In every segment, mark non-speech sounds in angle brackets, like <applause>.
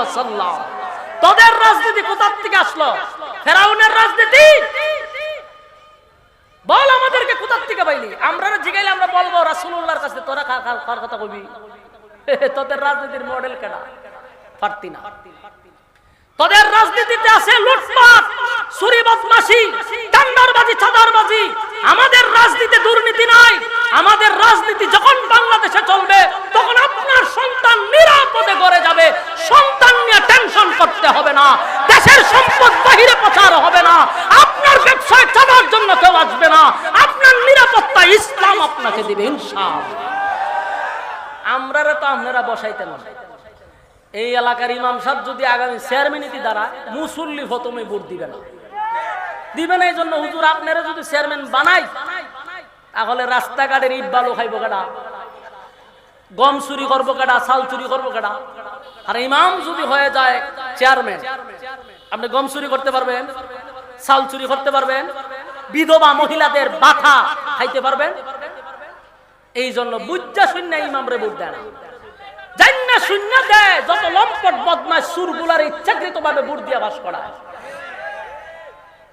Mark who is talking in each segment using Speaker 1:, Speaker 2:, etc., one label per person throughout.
Speaker 1: ওয়াসাল্লাম। তোদের রাজনীতি কোথার থেকে আসলো? ফেরাউনের রাজনীতি? বল আমাদেরকে কোথার থেকে পাইলি? আমরা জিগাইলে আমরা বলব, রাসূলুল্লাহর কাছে তোরা কার কথা কবি <laughs> তোদের রাজনীতির মডেল কেনা পারতি না। তোদের রাজনীতিতে আছে লুটপাট চুরি বদমাশি আমাদের রাজনীতি দুর্নীতি নাই আমাদের রাজনীতি যখন বাংলাদেশে চলবে, তখন আপনার সন্তান নিরাপদে করে যাবে সন্তান নিয়ে টেনশন করতে হবে না। দেশের সম্পদ বাহিরে প্রচার হবে না। আপনার ব্যবসায় চাঁদার জন্য কেউ আসবে না। আপনার নিরাপত্তা ইসলাম আপনাকে দিবে, ইনশাআল্লাহ। আমরা তো আপনারা বসাইতেন না। এই এলাকার ইমাম সাহেব যদি আগামী চেয়ারম্যানিতি দ্বারা মুসল্লি ফতমে ভোট দিবে না। দিবে না এই জন্য হুজুর, আপনারা যদি চেয়ারম্যান বানাই, তাহলে রাস্তাঘাটের ইট বালু খাইব কেডা? গম চুরি করব কেডা? চাল চুরি করব কেডা? আর ইমাম যদি হয়ে যায় চেয়ারম্যান আপনি গম চুরি করতে পারবেন, চাল চুরি করতে পারবেন, বিধবা মহিলাদের বাথা খাইতে পারবেন। এই জন্য বুজ্জা শূন্য ইমামরে ভোট দেয় না জান্না শূন্য দেয় লম্পট বুট দিয়া বাস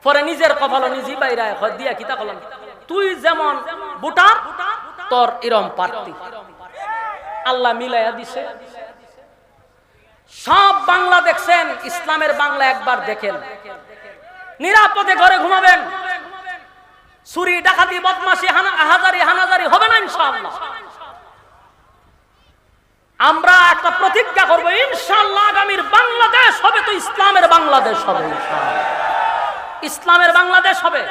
Speaker 1: পরে নিজের তুই যেমন আল্লাহ মিলাইয়া দিছে। সব বাংলা দেখছেন, ইসলামের বাংলা একবার দেখেন। নিরাপদে ঘরে ঘুমাবেন। চুরি, ডাকাতি বদমাসি হাজারি, হানাজারি হবে না ইনশাআল্লাহ। আমরা একটা প্রতিজ্ঞা করব ইনশাল্লাহ আগামীর বাংলাদেশ হবে তো ইসলামের বাংলাদেশ হবে ইসলামের বাংলাদেশ হবে।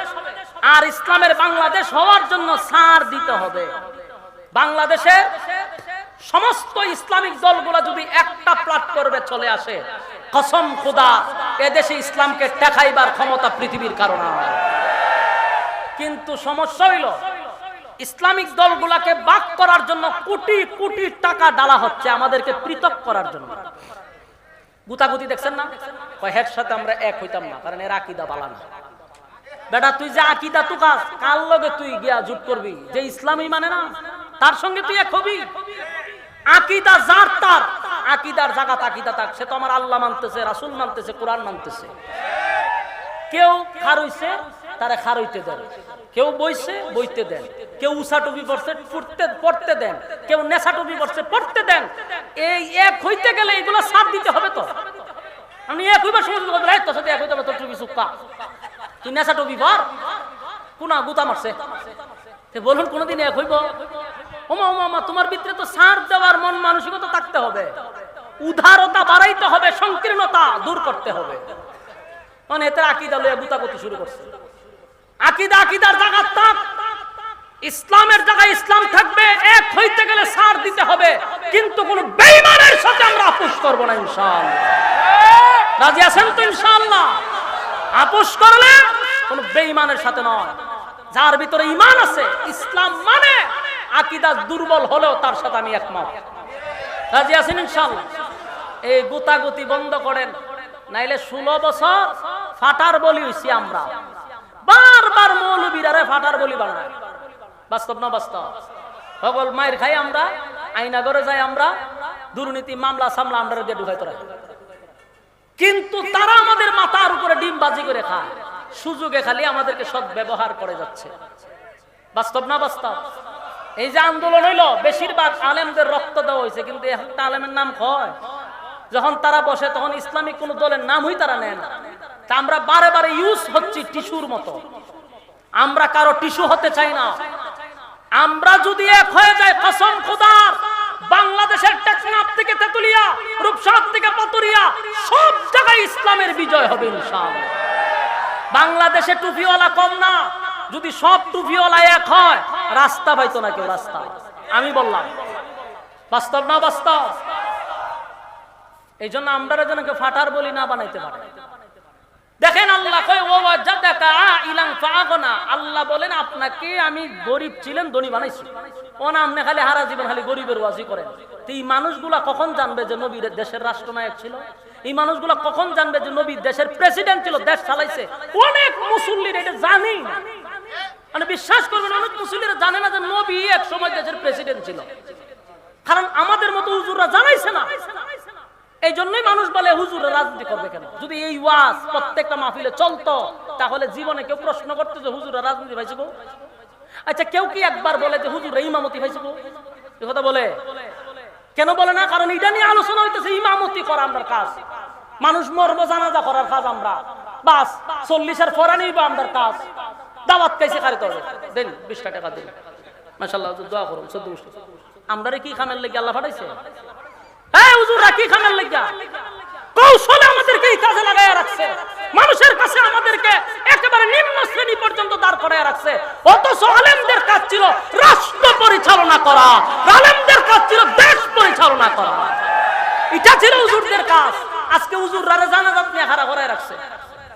Speaker 1: আর ইসলামের বাংলাদেশ হওয়ার জন্য সার দিতে হবে। বাংলাদেশের সমস্ত ইসলামিক দলগুলো যদি একটা প্ল্যাটফর্মে চলে আসে। কসম খুদা, এদেশে ইসলামকে টেকাইবার ক্ষমতা পৃথিবীর কারণে কিন্তু সমস্যা হইল, ইসলামিক দলগুলাকে বাক করার জন্য কোটি কোটি টাকা ডালা হচ্ছে আমাদেরকে পৃথক করার জন্য। গুতাগুতি দেখছেন না? হের সাথে আমরা এক হইতাম না, কারণ এর আকিদা বালা না। বেটা, তুই যে আকিদা তুকাস, কার লগে তুই গিয়া জুট করবি? যে ইসলামই মানে না, তার সঙ্গে তুই এক হবি? আকিদা যার তার, আকিদার জাগাত আকিদা তাক সে তো আমার আল্লাহ মানতেছে, রাসুল মানতেছে, কোরআন মানতেছে। কেউ খার হইছে তারা খার হইতে দেন। কেউ বইছে, বইতে দেন। কেউ উষা টুপি পড়ছে পড়তে পড়তে দেন। কেউ নেশা টুপি পড়ছে পড়তে দেন। এই এক হইতে গেলে এগুলো সাথ দিতে হবে তো। আমি এক হইবার সময় "এই তোর সাথে এক হইতে হবে, তোর টুপি চুক্কা তুই নেশা টুপি পর। কোনা, গুতা মারছে। বলুন, কোনোদিন এক হইব? ওমা ওমা ওমা, তোমার ভিতরে তো সার দেওয়ার মন মানসিকতা থাকতে হবে। উদারতা বাড়াইতে হবে, সংকীর্ণতা দূর করতে হবে। মানে এতে আকিদা লইয়া গুতা করতে শুরু করছে। আকিদা, আকিদার জায়গা থাক। ইসলামের জায়গায় ইসলাম থাকবে, এক হইতে গেলে সার দিতে হবে। কিন্তু কোন বেইমানের সাথে আমরা আপোষ করব না, ইনশাআল্লাহ। রাজি আছেন তো, ইনশাআল্লাহ? আপোষ করলে কোন বেইমানের সাথে নয়। যার ভিতরে ইমান আছে, ইসলাম মানে আকিদা দুর্বল হলেও তার সাথে আমি একমত। রাজি আছেন ইনশাআল্লাহ? এই গুতাগুতি বন্ধ করেন, নাইলে ষোলো বছর ফাটার বলি হইছি আমরা। বারবার মৌলবীরারে ফাটার বলি বানায়। বাস্তব না বাস্তব? সকল মায়ের খাই আমরা, আইনাগরে যাই আমরা, দুর্নীতি, মামলা, সামলা আমরা দিয়ে ঢুকাইতে রাখি কিন্তু তারা আমাদের মাথার উপরে ডিম বাজি করে খায়। সুযোগে খালি আমাদেরকে সৎ ব্যবহার করে যাচ্ছে। বাস্তব না বাস্তব? এই যে আন্দোলন হইল, বেশিরভাগ আলেমদের রক্ত দেওয়া হয়েছে কিন্তু একটা আলেমের নাম হয় যখন তারা বসে, তখন ইসলামিক কোন দলের নামই তারা নেন তা আমরা বারে বারে ইউজ হচ্ছি টিস্যুর মতো। আমরা কারও টিস্যু হতে চাই না। আমরা যদি এক হয়ে যাই, কসম খুদার বাংলাদেশের টেকনাফ থেকে তেতুলিয়া, রূপসার থেকে পাতুরিয়া, সব জায়গায় ইসলামের বিজয় হবে ইনশাআল্লাহ। বাংলাদেশে টুপিওয়ালা কম না। যদি সব টুপিওয়ালা এক হয় রাস্তা পাইতো না কেউ, রাস্তা। আমি বললাম, বাস্তব না বাস্তব? এই জন্য আমরা যেন কেউ ফাটার বলি না বানাইতে পারে। দেখেন আল্লাহ আল্লাহ বলেন, আপনাকে আমি গরিব ছিলেন, ধনী বানাইছি। ও আপনি খালি হারা জীবন খালি গরিবের ওয়াজি করেন। তো এই মানুষগুলা কখন জানবে যে নবীর দেশের রাষ্ট্রনায়ক ছিল? এই মানুষগুলা কখন জানবে যে নবী দেশের প্রেসিডেন্ট ছিল? দেশ চালাইছে। অনেক মুসল্লির এটা জানি। না মানে বিশ্বাস করবেন, অনেক মুসল্লিরা জানে না যে নবী এক সময় দেশের প্রেসিডেন্ট ছিল। কারণ আমাদের মতো হুজুররা জানাইছে না। এই জন্যই মানুষ বলে হুজুর রাজনীতি করবে কেন? যদি এই ওয়াজ প্রত্যেকটা মাহফিলে চলতো, তাহলে জীবনে কেউ প্রশ্ন করতো যে হুজুর রাজনীতি পাইছে আচ্ছা কেউ কি একবার বলে যে হুজুর ইমামতি পাইছে এ কথা বলে? কেন বলে না? কারণ এটা নিয়ে আলোচনা হইতেছে, ইমামতি করা আমরা কাজ। মানুষ মরবো, জানাজা করার কাজ আমরা। বাস, চল্লিশের ফরা নিব আমরা কাজ। দাওয়াত খাইছে খারিতে হবে দেন বিশটা টাকা দিন। মাসাল্লাহ দোয়া করুন, চোদ্দ আমরা কি খামের লেগে আল্লাহ পাঠাইছে? হ্যাঁ হুজুররা কি খামের লেগে কৌশলে আমাদেরকে এই কাজে লাগাইয়া রাখছে। মানুষের কাছে আমাদেরকে একেবারে নিম্ন শ্রেণি পর্যন্ত দাঁড় করাইয়া রাখছে। অথচ আলেমদের কাজ ছিল রাষ্ট্র পরিচালনা করা। আলেমদের কাজ ছিল দেশ পরিচালনা করা। এটা ছিল হুজুরদের কাজ। আজকে হুজুররারে জানাজাত নিয়ে খাড়া করায় রাখছে।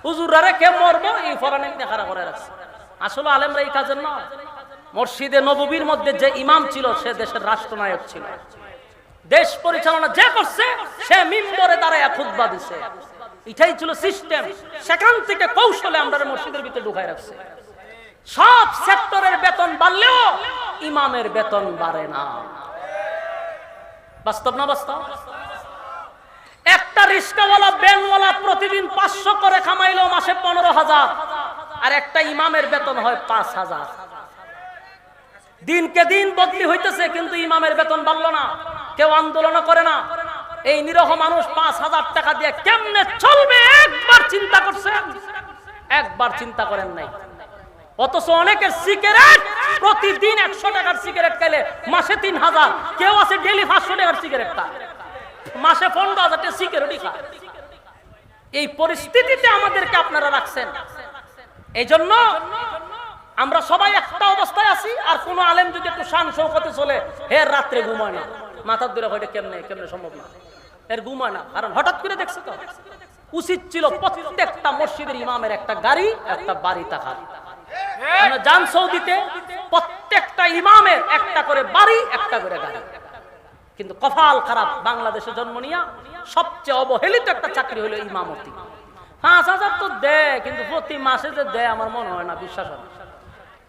Speaker 1: হুজুররারে কে মরবো, এই ফরানে নিয়ে খাড়া করায় রাখছে। আসলে আলেমরা এই কাজের নয়। মসজিদে নববীর মধ্যে যে ইমাম ছিল, সে দেশের রাষ্ট্রনায়ক ছিল। দেশ পরিচালনা যে করছে, সে মিম্বরে দাঁড়ায় খুতবা দিছে। এটাই ছিল সিস্টেম। সেখান থেকে কৌশলে আমরা মসজিদের ভিতরে ঢুকাই রাখছে। সব সেক্টরের বেতন বাড়লেও ইমামের বেতন বাড়ে না। বাস্তব না বাস্তব? একটা রিস্কাওয়ালা, ব্যানওয়ালা প্রতিদিন পাঁচশো করে কামাইলো মাসে পনেরো হাজার। আর একটা ইমামের বেতন হয় পাঁচ হাজার। দিনকে দিন বদলি হইতেছে, কিন্তু ইমামের বেতন বাড়লো না। কেউ আন্দোলন করে না। এই নিরহ মানুষ পাঁচ হাজার টাকা দিয়ে কেমনে চলবে? একবার চিন্তা করছেন? একবার চিন্তা করেন নাই। অথচ অনেকের সিগারেট প্রতিদিন একশো টাকার সিগারেট খেলে, মাসে তিন হাজার। কেউ আছে ডেলি পাঁচশো টাকার সিগারেট খায়। মাসে পনেরো হাজার সিগারেটই খায়। এই পরিস্থিতিতে আমাদেরকে আপনারা রাখছেন। এই জন্য আমরা সবাই একটা অবস্থায় আছি, আর কোন আলেম যদি একটু শান শৌকতে চলে, হে রাত্রে ঘুমায় না। মাথার দূরে হয়তো কেমনে কেমনে সম্ভব না? এর ঘুমায় না। কারণ হঠাৎ করে দেখছে তো, উচিত ছিল প্রত্যেকটা মসজিদের ইমামের একটা গাড়ি, একটা বাড়ি থাকার। যান সৌদিতে প্রত্যেকটা ইমামের একটা করে বাড়ি, একটা করে গাড়ি। কিন্তু কপাল খারাপ, বাংলাদেশে জন্ম নিয়া সবচেয়ে অবহেলিত একটা চাকরি হলো ইমামতি। পাঁচ হাজার তো দেয়, কিন্তু প্রতি মাসে যে দেয় আমার মনে হয় না, বিশ্বাস হয়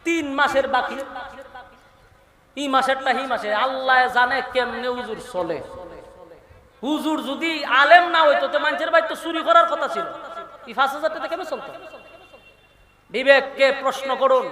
Speaker 1: তিন মাসের বাকি। ই মাসেরটা হি মাসে। আল্লাহ জানে কেমনে হুজুর চলে। হুজুর যদি আলেম না হইতো, তো মানুষের বাড়ি তো চুরি করার কথা ছিল। এই পাঁচ হাজার টাকা চলতো? বিবেককে প্রশ্ন করুন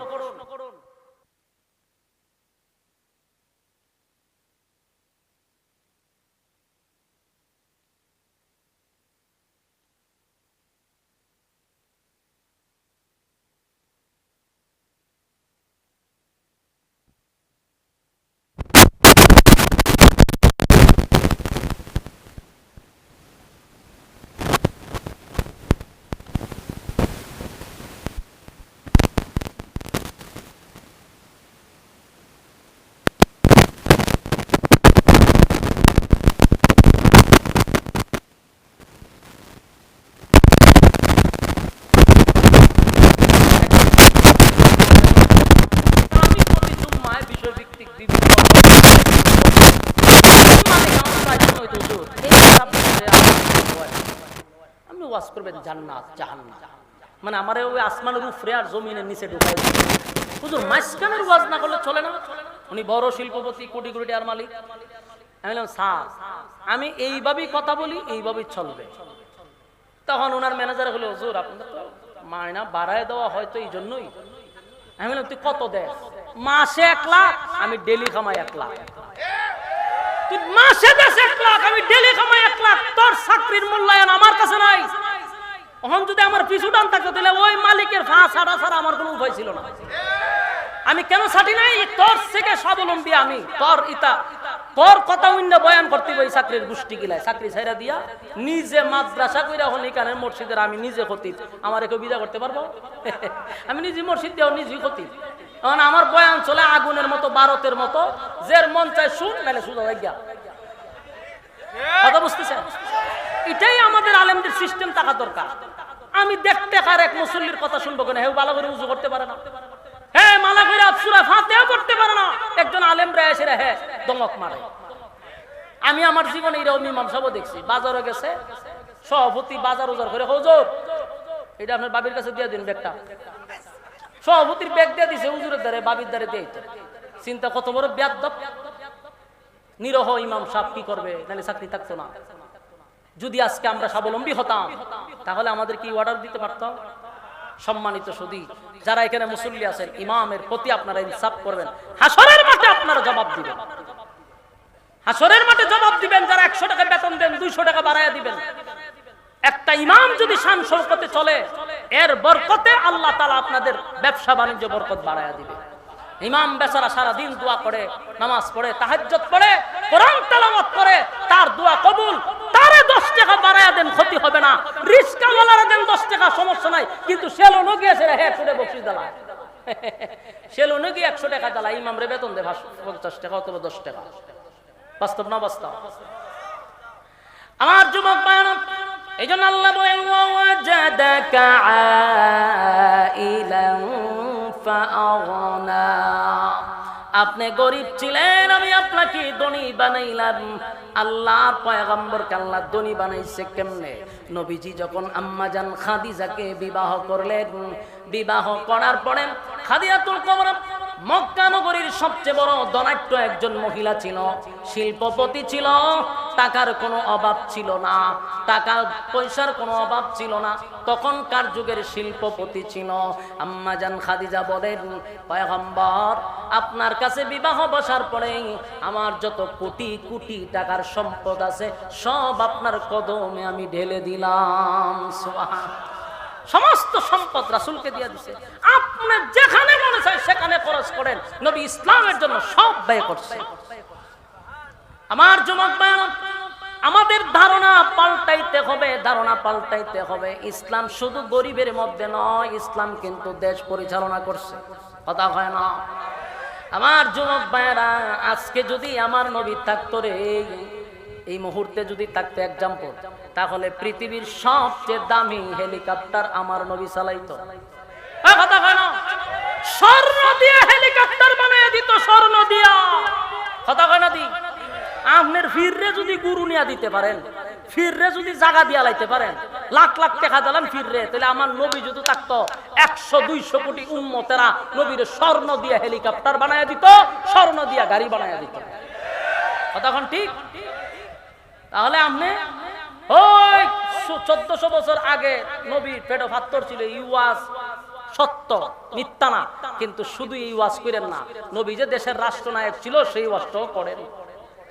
Speaker 1: আমি প্রতি জুম্মায় বিষয়ভিত্তিক বিভিন্ন মানে আমার বাড়িতে হয়তো হুজুর, এই সাবজেক্টে আমার হয়। করবেন জান্নাত, জাহান্নাম। মানে আমার ওই আসমানের উপরে আর জমিনের নিচে ঢুকাই হুজুর, মাঝখানের ওয়াজ না করলে চলে না? উনি বড় শিল্পপতি, কোটি কোটি মালিক। আমি বললাম, স্যার, আমি এইভাবেই কথা বলি, এইভাবেই চলবে। তখন ওনার ম্যানেজার হলো, হুজুর আপনার তো মায়না বাড়ায় দেওয়া হয়তো এই জন্যই আমি বললাম, তুই কত দেশ? মাসে এক লাখ, আমি ডেলি কামাই এক লাখ। তুই মাসে দেশ এক লাখ, আমি ডেলি কামাই এক লাখ, তোর চাকরির মূল্যায়ন আমার কাছে নাই। এখন যদি আমার পিছু টান থাকতো, তাহলে ওই মালিকের ফা ছাড়া ছাড়া আমার কোনো উপায় ছিল না। আমি কেন ছাটি নাই? তোর থেকে স্বাবলম্বী আমি। তোর ইতা, তোর কথা অন্য বয়ান করতে ওই চাকরির গোষ্ঠী গিলায়, চাকরি ছাইরা দিয়া নিজে মাদ্রাসা কইরা হন এখানে মসজিদের আমি নিজে ক্ষতি আমার কেউ বিদা করতে পারব? আমি নিজে মসজিদ দিয়েও নিজে ক্ষতি এখন আমার বয়ান চলে আগুনের মতো ভারতের মতো। জের মন চায় শুন নাহলে সুযোগ গিয়া কথা বুঝতেছেন? এটাই আমাদের আলেমদের সিস্টেম থাকা দরকার। আমি দেখতে কার এক মুসল্লির কথা শুনব কেন? হেউ ভালো করে উজু করতে পারে না। হ্যাঁ মালা করে আফসুরা করতে পারে না। একজন এসে দমক মারে। আমি আমার জীবনে দেখছি। বাজারে গেছে। সভাপতি বাজার উজার করে, হুজুর, এটা আপনার বাবির কাছে দিয়ে দিন ব্যাগটা। সভাপতির ব্যাগ দিয়ে দিছে, হুজুরের দ্বারে, বাবির দ্বারে দিয়ে চিন্তা কত বড় ব্যাদ নিরহ ইমাম সাহেব কি করবে? নাহলে চাকরি থাকতো না। যদি আজকে আমরা স্বাবলম্বী হতাম, তাহলে আমাদের কি অর্ডার দিতে পারতাম সম্মানিত সুদী, যারা এখানে মুসল্লি আছেন, ইমামের প্রতি আপনারা ইনসাফ করবেন। হাসরের মাঠে আপনারা জবাব দিবেন। হাসরের মাঠে জবাব দিবেন, যারা একশো টাকা বেতন দেন, দুইশো টাকা বাড়াইয়া দিবেন। একটা ইমাম যদি শান শৌকতে চলে, এর বরকতে আল্লাহ তালা আপনাদের ব্যবসা বাণিজ্য বরকত বাড়াইয়া দিবে। ইমাম বেচারা সারা দিন দোয়া করে, নামাজ পড়ে তাহাজ্জত পড়ে, কোরআন তেলাওয়াত করে, তার দোয়া কবুল তারে দশ টাকা বাড়াইয়া দেন ক্ষতি হবে না। রিস্কা ওয়ালারা দেন দশ টাকা, সমস্যা নাই। কিন্তু সে লোনো গিয়েছে হ্যাঁ শুনে বসি দালায় সে লোনো গিয়ে একশো টাকা জ্বালা ইমাম রে বেতন দে পঞ্চাশ টাকা অথবা দশ টাকা। বাস্তব না বাস্তব? আমার যুবক বায়ন এই জন্য আল্লাহ বলেন ওয়াজাদাকা ফাআগনা। আপনি গরিব ছিলেন, আমি আপনাকে দনি বানাইলাম। আল্লাহর পয়গম্বরকে আল্লাহ দনি বানাইছে কেমনে? নবীজি যখন আম্মাজান খাদিজাকে বিবাহ করলেন, বিবাহ করার পরে খাদিজাতুল কুবরা মক্কা নগরীর সবচেয়ে বড় ধনাঢ্য একজন মহিলা ছিল, শিল্পপতি ছিল, টাকার কোনো অভাব ছিল না, টাকা পয়সার কোনো অভাব ছিল না। তখনকার যুগের শিল্পপতি ছিল। আম্মাজান খাদিজা বলেন, পয়গম্বর, আপনার কাছে বিবাহ বসার পরে আমার যত কোটি কোটি টাকার সম্পদ আছে, সব আপনার কদমে আমি ঢেলে দিলাম। সুবহান সমস্ত সম্পদ রাসুলকে দিয়ে দিছে। আপনি যেখানে মনে সেখানে খরচ করেন। নবী ইসলামের জন্য সব ব্যয় করছে। আমার যুবক আমাদের ধারণা পাল্টাইতে হবে, ধারণা পাল্টাইতে হবে। ইসলাম শুধু গরিবের মধ্যে নয়, ইসলাম কিন্তু দেশ পরিচালনা করছে। কথা হয় না? আমার যুবক ভাইয়েরা, আজকে যদি আমার নবী থাকতো রে এই মুহূর্তে যদি থাকতো এক্সাম্পল তাহলে পৃথিবীর সবচেয়ে দামি হেলিকপ্টার আমার নবী চালাইতো। কথা স্বর্ণ দিয়ে হেলিকপ্টার বানিয়ে দিত, স্বর্ণ দিয়া। কথা হয় না দি? আপনার ফিররে যদি গুরু নিয়ে দিতে পারেন, ফিররে যদি জায়গা দিয়া লাইতে পারেন, লাখ লাখ টাকা দিলাম ফিররে, তাহলে আমার নবী যদি থাকতো, একশো, দুইশো কোটি উন্মতেরা নবীর স্বর্ণ দিয়ে হেলিকপ্টার বানায় দিত, স্বর্ণ দিয়া গাড়ি বানায় দিত। কতক্ষণ ঠিক? তাহলে আপনি ওই চোদ্দশো বছর আগে নবীর পেটো ফাত্তর ছিল ইউয়াস সত্য, মিথ্যা না। কিন্তু শুধু এই ওয়াজ করেন না, নবী যে দেশের রাষ্ট্রনায়ক ছিল, সেই ওয়াজটাও করেন।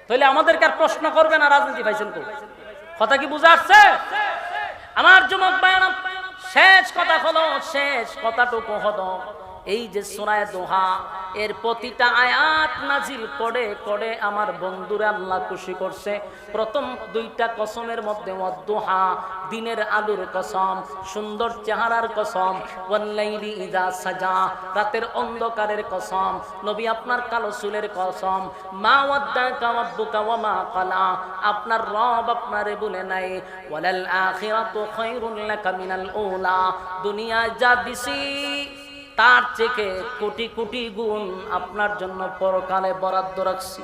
Speaker 1: তাহলে আমাদেরকে আর প্রশ্ন করবে না রাজনীতি পাইছেন তো কথা কি বুঝে আসছে? আমার যুবক শেষ কথা হলো, শেষ কথাটুকু হলো, এই যে সোনায় দোহা এর প্রতিটা আয়াত নাজিল করে করে আমার বন্ধুরা আল্লাহ খুশি করছে। প্রথম দুইটা কসমের মধ্যে দোহা দিনের আলুর কসম, সুন্দর চেহারার কসম, ওয়াল্লাইলি ইজা সাজা, রাতের অন্ধকারের কসম, নবী আপনার কালো চুলের কসম, মা ওয়াদ্দাকা রাব্বুকা ওয়া কালা আপনার রব আপনারে বলে নাই, ওয়ালাল আখিরাতু খায়রুল লাকা মিনাল উলা দুনিয়া যা দিছি তার থেকে কোটি কোটি গুণ আপনার জন্য পরকালে বরাদ্দ রাখছি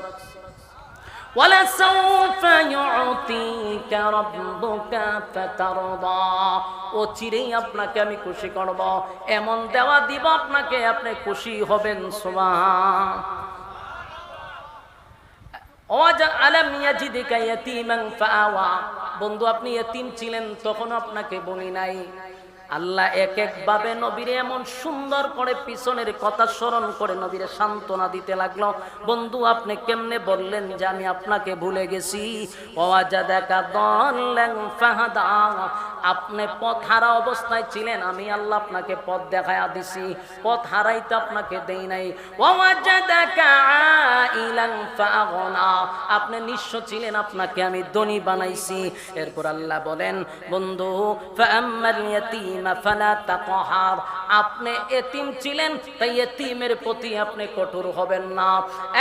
Speaker 1: ولسوف يعطيك ربك فترضى ও চিরেই আপনাকে আমি খুশি করব এমন দেওয়া দিব আপনাকে আপনি খুশি হবেন সুবহান আলম ইয়াজিদিকা ইয়াতীমান ফাআওয়া বন্ধু আপনি এতিম ছিলেন তখন আপনাকে বলি নাই আল্লাহ এক এক ভাবে নবীরে এমন সুন্দর করে পিছনের কথা স্মরণ করে নবীরে সান্ত্বনা দিতে লাগল। বন্ধু, আপনি কেমনে বললেন যে আমি আপনাকে ভুলে গেছি? আপনি পথ হারা অবস্থায় ছিলেন, আমি আল্লাহ আপনাকে পথ দেখায়া দিছি। পথ হারাই তো আপনাকে দেই নাই। আপনি নিঃস্ব ছিলেন, আপনাকে আমি ধনী বানাইছি। এরপর আল্লাহ বলেন, বন্ধু আপনি এতিম ছিলেন, তাই এতিমের প্রতি আপনি কঠোর হবেন না।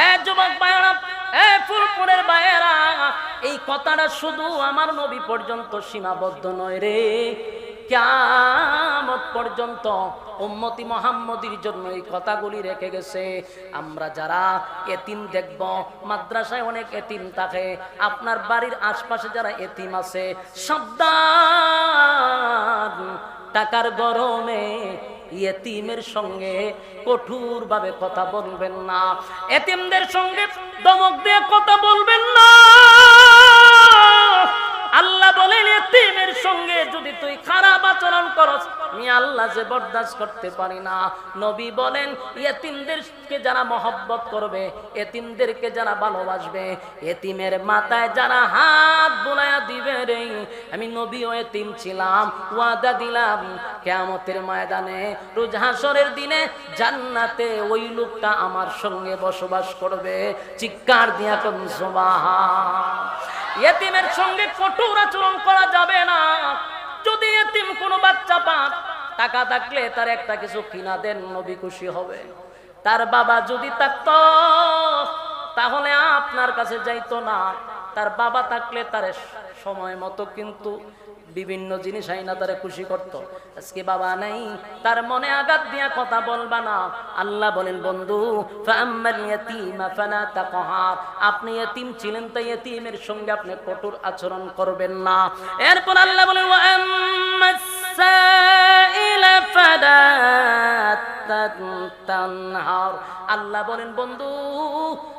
Speaker 1: এ যুবক এ ফুলপুরের এই কথাটা শুধু আমার নবী পর্যন্ত সীমাবদ্ধ নয় রে। কিয়ামত পর্যন্ত উম্মতি মোহাম্মদির জন্য এই কথাগুলি রেখে গেছে। আমরা যারা এতিম দেখব, মাদ্রাসায় অনেক এতিম থাকে, আপনার বাড়ির আশপাশে যারা এতিম আছে, সাবধান। টাকার গরমে এতিমের সঙ্গে কঠোর ভাবে কথা বলবেন না। এতিমদের সঙ্গে দমক দিয়ে কথা বলবেন না। আল্লাহ বলেন, এতিমের সঙ্গে যদি তুই খারাপ আচরণ করস, আমি আল্লাহ যে বরদাস্ত করতে পারি না। নবী বলেন, এতিমদেরকে যারা মহব্বত করবে, এতিমদেরকে যারা ভালোবাসবে, এতিমের মাথায় যারা হাত বোলায়া দিবে রে। আমি নবী ও এতিম ছিলাম, ওয়াদা দিলাম, কেয়ামতের ময়দানে, রোজ দিনে জান্নাতে ওই লোকটা আমার সঙ্গে বসবাস করবে। চিৎকার দিয়া কোন এতিমের সঙ্গে কঠোর আচরণ করা যাবে না। যদি এতিম কোনো বাচ্চা পান টাকা থাকলে তার একটা কিছু কিনা দেন, নবী খুশি হবে। তার বাবা যদি থাকত, তাহলে আপনার কাছে যাইতো না। তার বাবা থাকলে তার সময় মতো কিন্তু বিভিন্ন জিনিস আইনা তারা খুশি করত। আজকে বাবা নাই, তার মনে আঘাত দিয়া কথা বলবা না। আল্লাহ বলেন, বন্ধু আপনি এতিম ছিলেন, তাই এতিমের সঙ্গে আপনি কঠোর আচরণ করবেন না। এরপর আল্লাহ বলেন আল্লাহ বলেন, বন্ধু,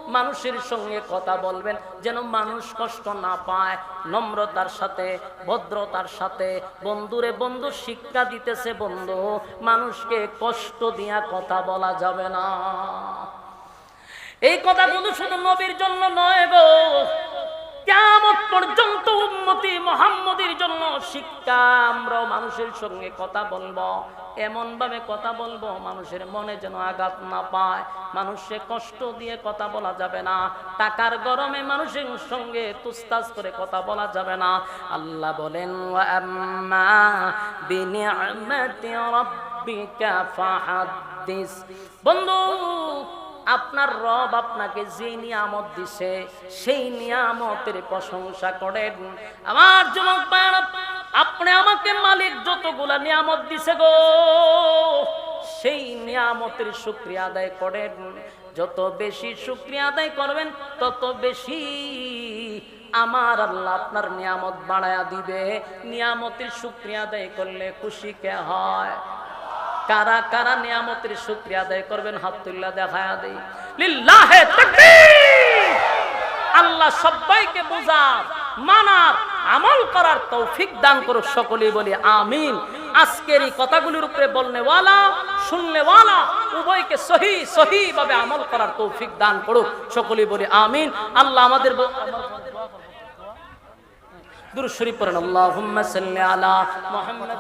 Speaker 1: মানুষের সঙ্গে কথা বলবেন, যেন মানুষ কষ্ট না পায়, নম্রতার সাথে, ভদ্রতার সাথে। বন্ধুরে বন্ধু, শিক্ষা দিতেছে বন্ধু, মানুষকে কষ্ট দিয়া কথা বলা যাবে না। এই কথাগুলো শুধু নবীর জন্য নয় গো কেমন পর্যন্ত উন্মতি মোহাম্মদের জন্য শিক্ষা আমরা মানুষের সঙ্গে কথা বলব। এমন ভাবে কথা বলব, মানুষের মনে যেন আঘাত না পায়। মানুষে কষ্ট দিয়ে কথা বলা যাবে না। টাকার গরমে মানুষের সঙ্গে তুস্তাস করে কথা বলা যাবে না। আল্লাহ বলেন বন্ধু আপনার রব আপনাকে যে নিয়ামত দিছে, সেই নিয়ামতের প্রশংসা করেন। আমার যুবক আপনি আমাকে মালিক যতগুলা নিয়ামত দিছে গো, সেই নিয়ামতের শুক্রিয়া আদায় করেন। যত বেশি শুক্রিয়া আদায় করবেন, তত বেশি আমার আল্লাহ আপনার নিয়ামত বাড়ায়া দিবে। নিয়ামতের শুক্রিয়া আদায় করলে খুশি কে হয়? কারা কারা নিয়ামতের শুক্রিয়া আদায় করবেন? হাত তুল্লা দেখায়া দেই। আল্লাহ সবাইকে বুঝার, মানার, আমল করার তৌফিক দান করুক সকলেই বলি, আমিন। আজকের এই কথাগুলির উপরে বলনে ওয়ালা শুনলে ওয়ালা উভয়কে সহি সহি ভাবে আমল করার তৌফিক দান করুক সকলেই বলি, আমিন। আল্লাহ আমাদের দুরুদ শরীফ পড়েন, আল্লাহুম্মা সাল্লি আলা মুহাম্মাদ